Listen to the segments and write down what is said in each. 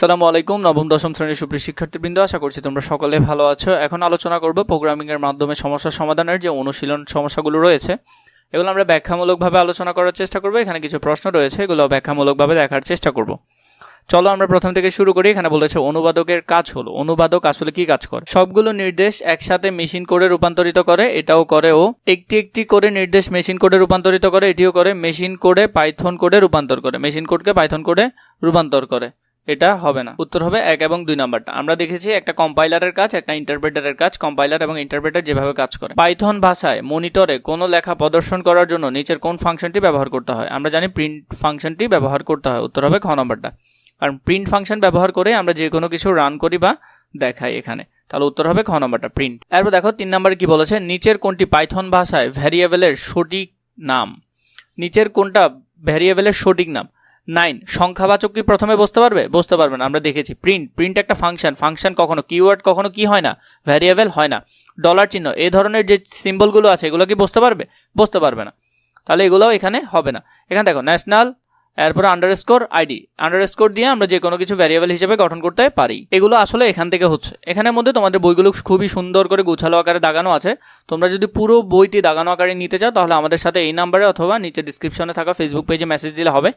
আসসালামু আলাইকুম, নবম, দশম শ্রেণির সুপ্রিয় শিক্ষার্থীবৃন্দ, আশা করছি তোমরা সকলে ভালো আছো। এখন আলোচনা করব প্রোগ্রামিং এর মাধ্যমে সমস্যা সমাধানের যে অনুশীলন সমস্যাগুলো রয়েছে, এগুলো আমরা ব্যাখ্যামূলকভাবে আলোচনা করার চেষ্টা করব। এখানে কিছু প্রশ্ন রয়েছে, এগুলো ব্যাখ্যামূলকভাবে দেখার চেষ্টা করব। চলো আমরা প্রথম থেকে শুরু করি। এখানে বলেছে, অনুবাদকের কাজ হলো, অনুবাদক আসলে কি কাজ করে? সবগুলো নির্দেশ একসাথে মেশিন কোডে রূপান্তরিত করে, এটাও করে ও। একটি একটি করে নির্দেশ মেশিন কোডে রূপান্তরিত করে, এটিও করে। মেশিন কোডে পাইথন কোডে রূপান্তর করে মেশিন কোডকে পাইথন কোডে রূপান্তর করে। এটা হবে না। উত্তর হবে এক এবং দুই নাম্বারটা। আমরা দেখেছি একটা কম্পাইলারের কাজ, একটা ইন্টারপ্রেটারের কাজ কম্পাইলার এবং ইন্টারপ্রেটার যেভাবে কাজ করে। পাইথন ভাষায় মনিটরে কোনো লেখা প্রদর্শন করার জন্য নিচের কোন ফাংশনটি ব্যবহার করতে হয়? আমরা জানি প্রিন্ট ফাংশনটি ব্যবহার করতে হয়। উত্তর হবে খ নাম্বারটা। কারণ প্রিন্ট ফাংশন ব্যবহার করে আমরা যে কোনো কিছু রান করি বা দেখাই এখানে। তাহলে উত্তর হবে খ নাম্বারটা প্রিন্ট এরপর দেখো তিন নাম্বারে কি বলেছে? নিচের কোনটি পাইথন ভাষায় ভ্যারিয়েবলের সঠিক নাম? নিচের কোনটা ভ্যারিয়েবলের সঠিক নাম? নাইন। সংখ্যাবাচক কি প্রথমে বুঝতে পারবে? বুঝতে পারবে না, আমরা দেখেছি। প্রিন্ট প্রিন্ট একটা ফাংশন ফাংশন কখনো কিওয়ার্ড কখনো কি হয় না ভ্যারিয়েবল হয় না। ডলার চিহ্ন এই ধরনের যে সিম্বলগুলো আছে, এগুলো কি বুঝতে পারবে? বুঝতে পারবে না। তাহলে এগুলোও এখানে হবে না। এখানে দেখো ন্যাশনাল এরপর underscore ID underscore দিয়ে আমরা যে কোনো কিছু ভ্যারিয়েবল হিসেবে গঠন করতে পারি। এগুলো আসলে এখান থেকে হচ্ছে। এখানের মধ্যে তোমাদের বইগুলো খুবই সুন্দর করে গুছালো আকারে দাগানো আছে। তোমরা যদি পুরো বইটি দাগানো আকারে নিতে চাও, তাহলে আমাদের সাথে এই নাম্বারে অথবা নিচে ডিসক্রিপশনে থাকা ফেসবুক পেজে মেসেজ দিলে হবে।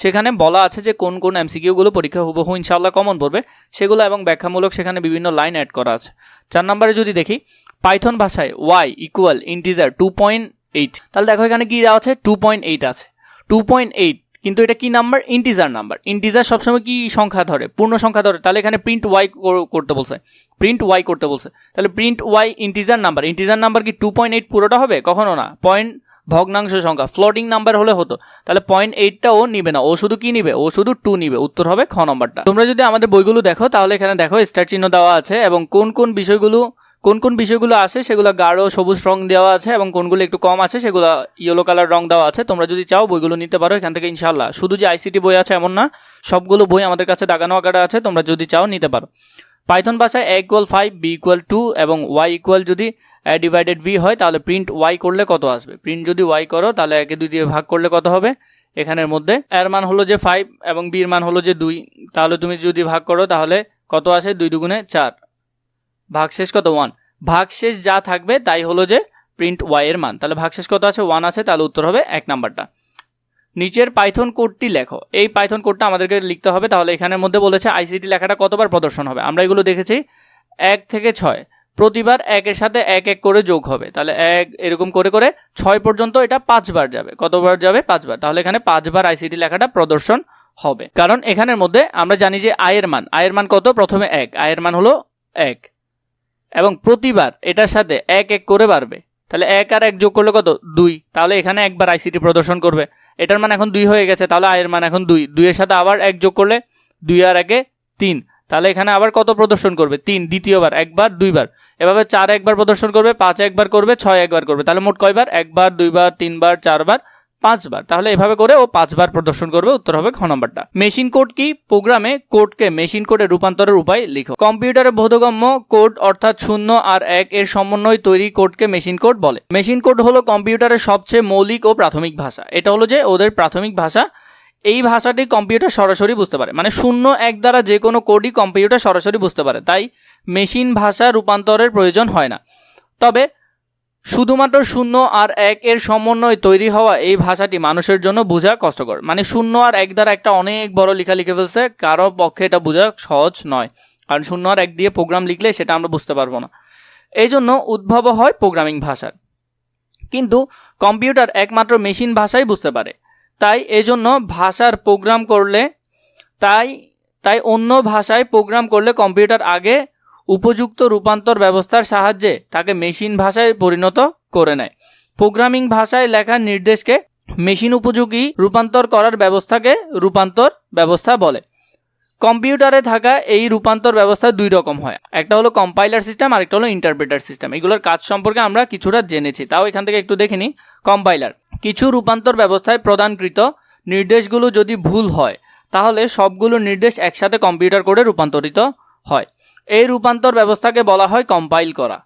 সেখানে বলা আছে যে কোন কোন এমসিকিউগুলো পরীক্ষা হুবহু ইনশাল্লাহ কমন পড়বে। সেগুলো এবং ব্যাখ্যামূলক সেখানে বিভিন্ন লাইন অ্যাড করা আছে। চার নম্বরে যদি দেখি, পাইথন ভাষায় Y equal integer two point eight তাহলে দেখো এখানে কি দেওয়া আছে? টু পয়েন্ট এইট আছে। টু পয়েন্ট এইট কিন্তু এটা কি নাম্বার ইন্টিজার নাম্বার ইন্টিজার সবসময় কি সংখ্যা ধরে? পূর্ণ সংখ্যা ধরে। তাহলে এখানে প্রিন্ট ওয়াই করতে বলছে। প্রিন্ট ওয়াই করতে বলছে। তাহলে print Y integer number integer number কি টু পয়েন্ট এইট পুরোটা হবে? কখনো না। পয়েন্ট ভগ্নাংশ সংখ্যা। ফ্লোটিং নাম্বার হলে হতো। তাহলে পয়েন্ট এইটটা ও নিবে না। ও শুধু কি নিবে? ও শুধু টু নিবে। উত্তর হবে খ নম্বরটা। তোমরা যদি আমাদের বইগুলো দেখো, তাহলে এখানে দেখো স্টার চিহ্ন দেওয়া আছে এবং কোন কোন বিষয়গুলো, কোন কোন বিষয়গুলো আছে সেগুলো গাঢ়, সবুজ রং দেওয়া আছে এবং কোনগুলো একটু কম আছে সেগুলো ইয়েলো কালার রং দেওয়া আছে। তোমরা যদি চাও বইগুলো নিতে পারো এখান থেকে ইনশাল্লাহ শুধু যে আইসিটি বই আছে এমন না, সবগুলো বই আমাদের কাছে দাগানো আকারে আছে, তোমরা যদি চাও নিতে পারো। পাইথন ভাষায় A equal five B equal two এবং ওয়াই ইকুয়াল যদি ডিভাইডেড ভি হয়, তাহলে প্রিন্ট ওয়াই করলে কত আসবে? প্রিন্ট যদি ওয়াই করো, তাহলে একে দুই দিয়ে ভাগ করলে কত হবে? এখানের মধ্যে। এর মান হলো যে ফাইভ এবং বির মান হলো যে দুই। তাহলে তুমি যদি ভাগ করো, তাহলে কত আসে? দুই দুগুণে চার। ভাগশেষ কত? ওয়ান ভাগশেষ যা থাকবে, তাই হলো যে প্রিন্ট ওয়াই এর মান। তাহলে ভাগশেষ কত আছে? ওয়ান আছে, তাহলে উত্তর হবে এক নাম্বারটা। নিচের পাইথন কোডটি লেখো। এই পাইথন কোডটা আমাদেরকে লিখতে হবে। তাহলে এখানের মধ্যে বলেছে আইসিটি লেখাটা কতবার প্রদর্শন হবে? আমরা এগুলো দেখেছি এক থেকে ছয়। প্রতিবার একের সাথে এক এক করে যোগ হবে। তাহলে এক এরকম করে করে ছয় পর্যন্ত এটা পাঁচবার যাবে। কতবার যাবে? পাঁচবার। তাহলে এখানে পাঁচবার আইসিটি লেখাটা প্রদর্শন হবে। কারণ এখানের মধ্যে আমরা জানি যে আয়ের মান। আয়ের মান কত? প্রথমে এক। আয়ের মান হলো এক। এবং প্রতিবার এটার সাথে এক এক করে বাড়বে। তাহলে এক আর এক যোগ করলে কত? দুই। তাহলে এখানে একবার আইসিটি প্রদর্শন করবে। এটার মান এখন দুই হয়ে গেছে। তাহলে আয়ের মান এখন দুই। দুইয়ের সাথে আবার এক যোগ করলে দুই আর একে তিন। তাহলে এখানে আবার কত প্রদর্শন করবে? তিন, দ্বিতীয়বার, একবার, দুইবার। এভাবে চার একবার প্রদর্শন করবে, পাঁচ একবার করবে, ছয় একবার করবে। তাহলে মোট কয়বার? একবার, দুইবার, তিনবার, চারবার, পাঁচবার। তাহলে এভাবে করে ও পাঁচবার প্রদর্শন করবে, উত্তর হবে খ নম্বরটা। মেশিন কোড কি? প্রোগ্রামে কোডকে মেশিন কোডে রূপান্তরের উপায় লিখো। কম্পিউটারে বোধগম্য কোড অর্থাৎ শূন্য আর এক এর সমন্বয় তৈরি কোডকে মেশিন কোড বলে। মেশিন কোড হলো কম্পিউটারের সবচেয়ে মৌলিক ও প্রাথমিক ভাষা। এটা হলো যে ওদের প্রাথমিক ভাষা এই ভাষাটি কম্পিউটার সরাসরি বুঝতে পারে। মানে শূন্য এক দ্বারা যে কোনো কোডই কম্পিউটার সরাসরি বুঝতে পারে। তাই মেশিন ভাষা রূপান্তরের প্রয়োজন হয় না। তবে শুধুমাত্র শূন্য আর এক এর সমন্বয় তৈরি হওয়া এই ভাষাটি মানুষের জন্য বোঝা কষ্টকর। মানে শূন্য আর এক দ্বারা একটা অনেক বড় লেখা লিখে ফেলছে, কারও পক্ষে এটা বোঝা সহজ নয়। কারণ শূন্য আর এক দিয়ে প্রোগ্রাম লিখলে সেটা আমরা বুঝতে পারব না। এই জন্য উদ্ভব হয় প্রোগ্রামিং ভাষার। কিন্তু কম্পিউটার একমাত্র মেশিন ভাষাই বুঝতে পারে। তাই এজন্য ভাষার প্রোগ্রাম করলে, তাই তাই অন্য ভাষায় প্রোগ্রাম করলে কম্পিউটার আগে উপযুক্ত রূপান্তর ব্যবস্থার সাহায্যে তাকে মেশিন ভাষায় পরিণত করে নেয়। প্রোগ্রামিং ভাষায় লেখা নির্দেশকে মেশিন উপযোগী রূপান্তর করার ব্যবস্থাকে রূপান্তর ব্যবস্থা বলে। কম্পিউটারে থাকা এই রূপান্তর ব্যবস্থা দুই রকম হয়। একটা হলো কম্পাইলার সিস্টেম আর একটা হলো ইন্টারপ্রেটার সিস্টেম এগুলোর কাজ সম্পর্কে আমরা কিছুটা জেনেছি। তাও এখান থেকে একটু দেখে নিই কম্পাইলার কিছু রূপান্তর ব্যবস্থায় প্রদানকৃত নির্দেশগুলো যদি ভুল হয়, তাহলে সবগুলো নির্দেশ একসাথে কম্পিউটার করে রূপান্তরিত হয়। এই রূপান্তর ব্যবস্থাকে বলা হয় কম্পাইল করা।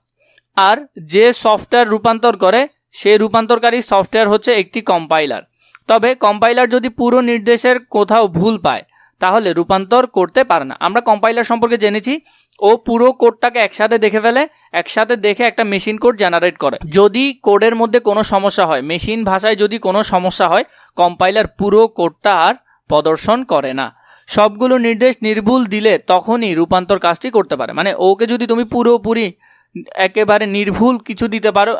আর যে সফটওয়্যার রূপান্তর করে সেই রূপান্তরকারী সফটওয়্যার হচ্ছে একটি কম্পাইলার তবে কম্পাইলার যদি পুরো নির্দেশের কোথাও ভুল পায় তাহলে রূপান্তর করতে পারে না। আমরা কম্পাইলার সম্পর্কে জেনেছি, ও পুরো কোডটাকে একসাথে দেখে ফেলে, একসাথে দেখে একটা মেশিন কোড জেনারেট করে। যদি কোডের মধ্যে কোনো সমস্যা হয় মেশিন ভাষায় যদি কোনো সমস্যা হয় কম্পাইলার পুরো কোডটা আর প্রদর্শন করে না। সবগুলো নির্দেশ নির্ভুল দিলে তখনই রূপান্তর কাজটি করতে পারে। মানে ওকে যদি তুমি পুরোপুরি একেবারে নির্ভুল কিছু দিতে পারো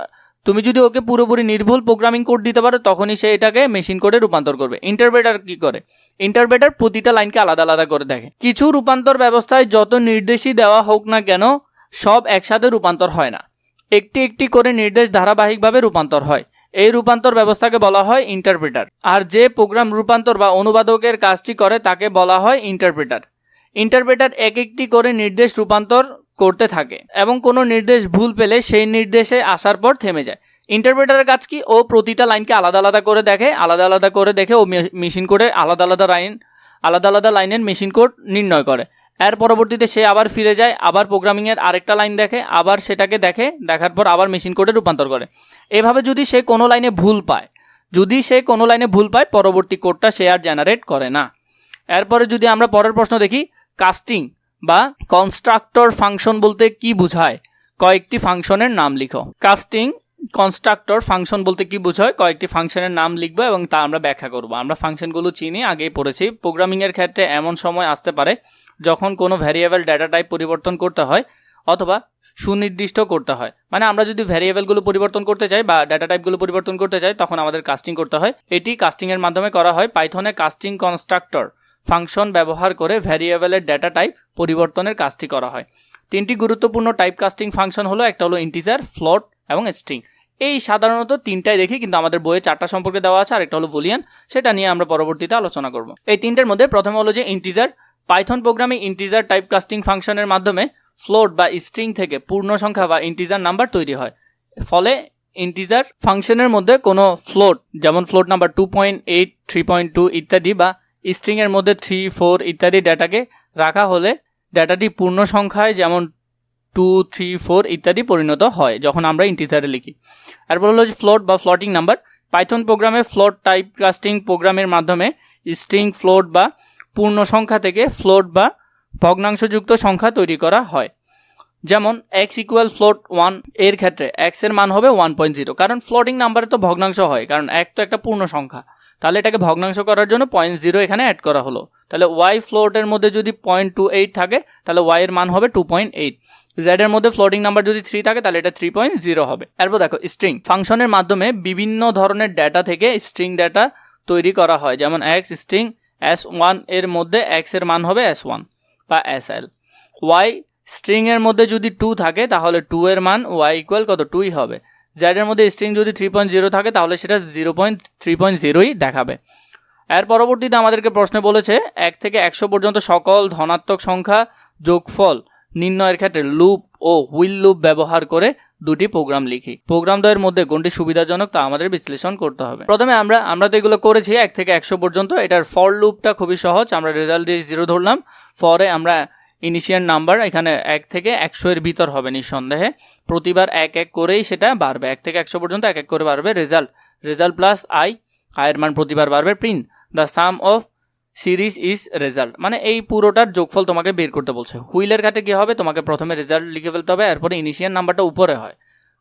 তুমি যদি ওকে পুরোপুরি নির্ভুল প্রোগ্রামিং কোড দিতে পারো, তখনই সে এটাকে মেশিন কোডে রূপান্তর করবে। ইন্টারপ্রেটার কি করে? ইন্টারপ্রেটার প্রতিটা লাইনকে আলাদা আলাদা করে দেখে। কিছু রূপান্তর ব্যবস্থায় যত নির্দেশই দেওয়া হোক না কেন, সব একসাথে রূপান্তর হয় না। একটি একটি করে নির্দেশ ধারাবাহিকভাবে রূপান্তর হয়। এই রূপান্তর ব্যবস্থাকে বলা হয় ইন্টারপ্রেটার আর যে প্রোগ্রাম রূপান্তর বা অনুবাদকের কাজটি করে, তাকে বলা হয় ইন্টারপ্রেটার ইন্টারপ্রেটার এক একটি করে নির্দেশ রূপান্তর করতে থাকে এবং কোনো নির্দেশ ভুল পেলে সেই নির্দেশে আসার পর থেমে যায়। ইন্টারপ্রেটারের কাজ কি? ও প্রতিটা লাইনকে আলাদা আলাদা করে দেখে, আলাদা আলাদা করে দেখে ও মেশিন কোডে আলাদা আলাদা লাইন আলাদা আলাদা লাইনের মেশিন কোড নির্ণয় করে। এর পরবর্তীতে সে আবার ফিরে যায়, আবার প্রোগ্রামিংয়ের আরেকটা লাইন দেখে, আবার সেটাকে দেখে, দেখার পর আবার মেশিন কোডে রূপান্তর করে। এভাবে যদি সে কোনো লাইনে ভুল পায়, যদি সে কোনো লাইনে ভুল পায়, পরবর্তী কোডটা সে আর জেনারেট করে না। এরপরে যদি আমরা পরের প্রশ্ন দেখি কাস্টিং বা কনস্ট্রাক্টর ফাংশন বলতে কি বোঝায়? কয়েকটি ফাংশনের নাম লিখো। কাস্টিং কনস্ট্রাক্টর ফাংশন বলতে কি বোঝায়? কয়েকটি ফাংশনের নাম লিখব এবং তা আমরা ব্যাখ্যা করব। আমরা ফাংশনগুলো চিনি, আগেই পড়েছি। প্রোগ্রামিংয়ের ক্ষেত্রে এমন সময় আসতে পারে যখন কোনো ভ্যারিয়েবল ডেটা টাইপ পরিবর্তন করতে হয় অথবা সুনির্দিষ্ট করতে হয়। মানে আমরা যদি ভ্যারিয়েবলগুলো পরিবর্তন করতে চাই বা ডেটা টাইপগুলো পরিবর্তন করতে চাই, তখন আমাদের কাস্টিং করতে হয়। এটি কাস্টিংয়ের মাধ্যমে করা হয়। পাইথনে কাস্টিং কনস্ট্রাক্টর ফাংশন ব্যবহার করে ভ্যারিয়েবলের ডেটা টাইপ পরিবর্তনের কাজটি করা হয়। তিনটি গুরুত্বপূর্ণ টাইপ কাস্টিং ফাংশন হলো, একটা হলো ইন্টিজার ফ্লোট এবং স্ট্রিং এই সাধারণত তিনটাই দেখি, কিন্তু আমাদের বইয়ে চারটা সম্পর্কে দেওয়া আছে আর একটা হলো বুলিয়ান সেটা নিয়ে আমরা পরবর্তীতে আলোচনা করব। এই তিনটের মধ্যে প্রথমে হলো যে ইন্টিজার পাইথন প্রোগ্রামে ইন্টিজার টাইপ কাস্টিং ফাংশনের মাধ্যমে ফ্লোট বা স্ট্রিং থেকে পূর্ণ সংখ্যা বা ইন্টিজার নাম্বার তৈরি হয়। ফলে ইন্টিজার ফাংশনের মধ্যে কোনো ফ্লোট যেমন float number two point eight three point two ইত্যাদি বা স্ট্রিংয়ের মধ্যে থ্রি ফোর ইত্যাদি ডেটাকে রাখা হলে ডেটাটি পূর্ণ সংখ্যায় যেমন টু থ্রি ফোর ইত্যাদি পরিণত হয়, যখন আমরা ইন্টিজারে লিখি। এরপর হলো যে ফ্লোট বা ফ্লটিং নাম্বার পাইথন প্রোগ্রামে ফ্লোট টাইপ কাস্টিং প্রোগ্রামের মাধ্যমে স্ট্রিং ফ্লোট বা পূর্ণ সংখ্যা থেকে ফ্লোট বা ভগ্নাংশযুক্ত সংখ্যা তৈরি করা হয়। যেমন এক্স ইকুয়াল ফ্লোট ওয়ানের ক্ষেত্রে এক্সের মান হবে ওয়ান পয়েন্ট জিরো কারণ ফ্লোটিং নাম্বারে তো ভগ্নাংশ হয়, কারণ এক তো একটা পূর্ণ সংখ্যা তাহলে এটাকে ভগ্নাংশ করার জন্য পয়েন্ট জিরো এখানে অ্যাড করা হলো। তাহলে ওয়াই ফ্লোটের মধ্যে যদি পয়েন্ট টু এইট থাকে, তাহলে ওয়াই এর মান হবে টু পয়েন্ট এইট জেড এর মধ্যে ফ্লোটিং নাম্বার যদি থ্রি থাকে, তাহলে এটা থ্রি পয়েন্ট জিরো হবে। এরপর দেখো স্ট্রিং ফাংশনের মাধ্যমে বিভিন্ন ধরনের ডেটা থেকে স্ট্রিং ডেটা তৈরি করা হয়। যেমন এক্স স্ট্রিং এস ওয়ানের মধ্যে এক্সের মান হবে এস ওয়ান বা এস এল ওয়াই স্ট্রিং এর মধ্যে যদি টু থাকে, তাহলে টু এর মান ওয়াই ইকুয়াল কত? টুই হবে। জেডের মধ্যে স্ট্রিং যদি থ্রি পয়েন্ট জিরো থাকে, তাহলে সেটা জিরো পয়েন্ট থ্রি পয়েন্ট জিরোই দেখাবে। এর পরবর্তীতে আমাদেরকে প্রশ্নে বলেছে, এক থেকে একশো পর্যন্ত সকল ধনাত্মক সংখ্যা যোগফল নির্ণয়ের ক্ষেত্রে লুপ ও হুইল লুপ ব্যবহার করে দুটি প্রোগ্রাম লিখি। প্রোগ্রাম দ্বয়ের মধ্যে কোনটি সুবিধাজনক তা আমাদের বিশ্লেষণ করতে হবে। প্রথমে আমরা আমরা তো এগুলো করেছি, এক থেকে একশো পর্যন্ত। এটার ফর লুপটা খুবই সহজ, আমরা রেজাল্ট দিয়ে জিরো ধরলাম। ফরে আমরা ইনিশিয়াল নাম্বার এখানে এক থেকে একশো এর ভিতর হবে নিঃসন্দেহে। প্রতিবার এক এক করেই সেটা বাড়বে। এক থেকে একশো পর্যন্ত এক এক করে বাড়বে রেজাল্ট। রেজাল্ট প্লাস আই, আয়ের মান প্রতিবার বাড়বে print. The sum of series is result. মানে এই পুরোটার যোগফল তোমাকে বের করতে বলছে। হুইলের ক্ষেত্রে কী হবে? তোমাকে প্রথমে রেজাল্ট লিখে ফেলতে হবে, এরপরে ইনিশিয়াল নাম্বারটা উপরে হয়।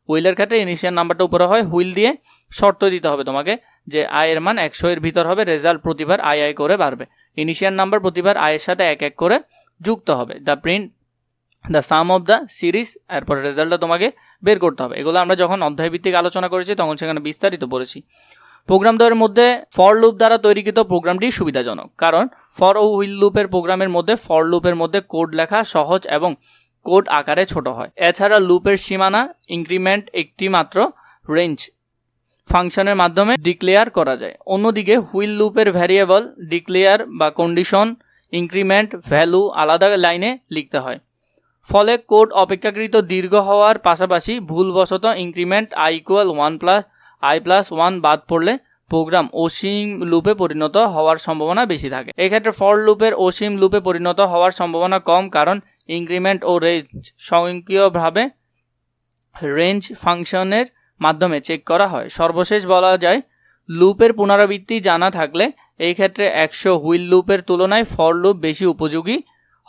হুইলের ক্ষেত্রে ইনিশিয়াল নাম্বারটা উপরে হয়, হুইল দিয়ে শর্ত দিতে হবে তোমাকে যে আয়ের মান একশো এর ভিতর হবে, রেজাল্ট প্রতিবার আই আই করে বাড়বে। ইনিশিয়াল নাম্বার প্রতিবার আয়ের সাথে এক এক করে যুক্ত হবে। The print the sum of the series এরপর রেজাল্টটা তোমাকে বের করতে হবে। এগুলো আমরা যখন অধ্যায়ভিত্তিক আলোচনা করেছি, তখন সেখানে বিস্তারিত পড়েছি প্রোগ্রাম দ্বয়ের মধ্যে ফর লুপ দ্বারা তৈরিকৃত প্রোগ্রামটি সুবিধাজনক। কারণ ফর ও হুইল লুপের প্রোগ্রামের মধ্যে ফর লুপের মধ্যে কোড লেখা সহজ এবং কোড আকারে ছোট হয়। এছাড়া লুপের সীমানা ইনক্রিমেন্ট একটি মাত্র রেঞ্জ ফাংশনের মাধ্যমে ডিক্লেয়ার করা যায়। অন্যদিকে হুইল লুপের ভ্যারিয়েবল ডিক্লেয়ার বা কন্ডিশন ইনক্রিমেন্ট ভ্যালু আলাদা লাইনে লিখতে হয়। ফলে কোড অপেক্ষাকৃত দীর্ঘ হওয়ার পাশাপাশি ভুলবশত increment i equal one plus i plus one বাদ পড়লে প্রোগ্রাম অসীম লুপে পরিণত হওয়ার সম্ভাবনা বেশি থাকে। এক্ষেত্রে ফর লুপের অসীম লুপে পরিণত হওয়ার সম্ভাবনা কম কারণ ইনক্রিমেন্ট ও রেঞ্জ স্বয়ংক্রিয়ভাবে রেঞ্জ ফাংশনের মাধ্যমে চেক করা হয়। সর্বশেষ বলা যায় লুপের পুনরাবৃত্তি জানা থাকলে এই ক্ষেত্রে একশো হুইল লুপের তুলনায় ফর লুপ বেশি উপযোগী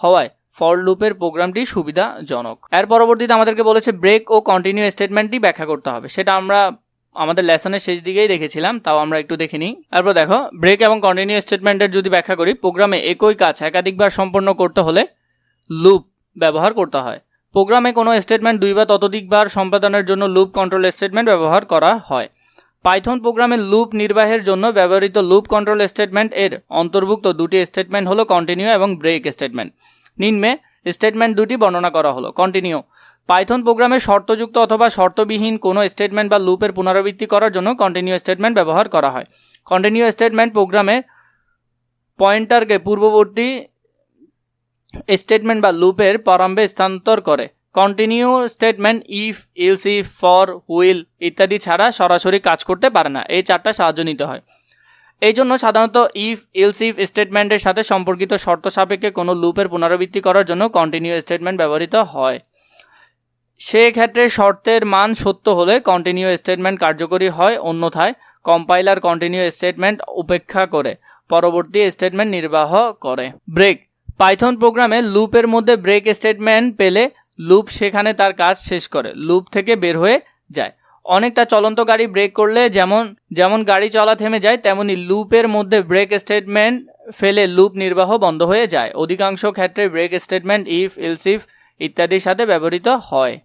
হওয়ায় ফর লুপের প্রোগ্রামটি সুবিধাজনক। এর পরবর্তীতে আমাদেরকে বলেছে ব্রেক ও কন্টিনিউ স্টেটমেন্টটি ব্যাখ্যা করতে হবে। সেটা আমরা আমাদের লেসনের শেষ দিকেই দেখেছিলাম, তাও আমরা একটু দেখে নিই। তারপর দেখো, ব্রেক এবং কন্টিনিউ স্টেটমেন্টের যদি ব্যাখ্যা করি, প্রোগ্রামে একই কাজ একাধিকবার সম্পন্ন করতে হলে লুপ ব্যবহার করতে হয়। প্রোগ্রামে কোনো স্টেটমেন্ট দুই বা ততোধিকবার সম্পাদনের জন্য লুপ কন্ট্রোল স্টেটমেন্ট ব্যবহার করা হয়। পাইথন প্রোগ্রামে লুপ নির্বাহের জন্য ব্যবহৃত লুপ কন্ট্রোল স্টেটমেন্ট এর অন্তর্ভুক্ত দুটি স্টেটমেন্ট হলো কন্টিনিউ এবং ব্রেক স্টেটমেন্ট নিম্নে স্টেটমেন্ট দুটি বর্ণনা করা হলো। কন্টিনিউ পাইথন প্রোগ্রামে শর্তযুক্ত অথবা শর্তবিহীন কোনো স্টেটমেন্ট বা লুপের পুনরাবৃত্তি করার জন্য কন্টিনিউ স্টেটমেন্ট ব্যবহার করা হয়। কন্টিনিউ স্টেটমেন্ট প্রোগ্রামে পয়েন্টারকে পূর্ববর্তী স্টেটমেন্ট বা লুপের প্রারম্ভে স্থানান্তর করে। Continue statement if else if for while ইত্যাদি ছাড়া সরাসরি কাজ করতে পারে না। এই চারটা সাহায্য নিতে হয়। এই জন্য সাধারণত ইফ ইলস ইফ স্টেটমেন্টের সাথে সম্পর্কিত শর্ত সাপেক্ষে কোনো লুপের পুনরাবৃত্তি করার জন্য কন্টিনিউ স্টেটমেন্ট ব্যবহৃত হয়। সেক্ষেত্রে শর্তের মান সত্য হলে কন্টিনিউ স্টেটমেন্ট কার্যকরী হয়, অন্যথায় কম্পাইলার কন্টিনিউ স্টেটমেন্ট উপেক্ষা করে, পরবর্তী স্টেটমেন্ট নির্বাহ করে। ব্রেক পাইথন প্রোগ্রামে লুপের মধ্যে ব্রেক স্টেটমেন্ট পেলে লুপ সেখানে তার কাজ শেষ করে, লুপ থেকে বের হয়ে যায়। অনেকটা চলন্ত গাড়ি ব্রেক করলে যেমন যেমন গাড়ি চলা থেমে যায়, তেমনি লুপের মধ্যে ব্রেক স্টেটমেন্ট ফেলে লুপ নির্বাহ বন্ধ হয়ে যায়। অধিকাংশ ক্ষেত্রে ব্রেক স্টেটমেন্ট ইফ ইলসিফ ইত্যাদির সাথে ব্যবহৃত হয়।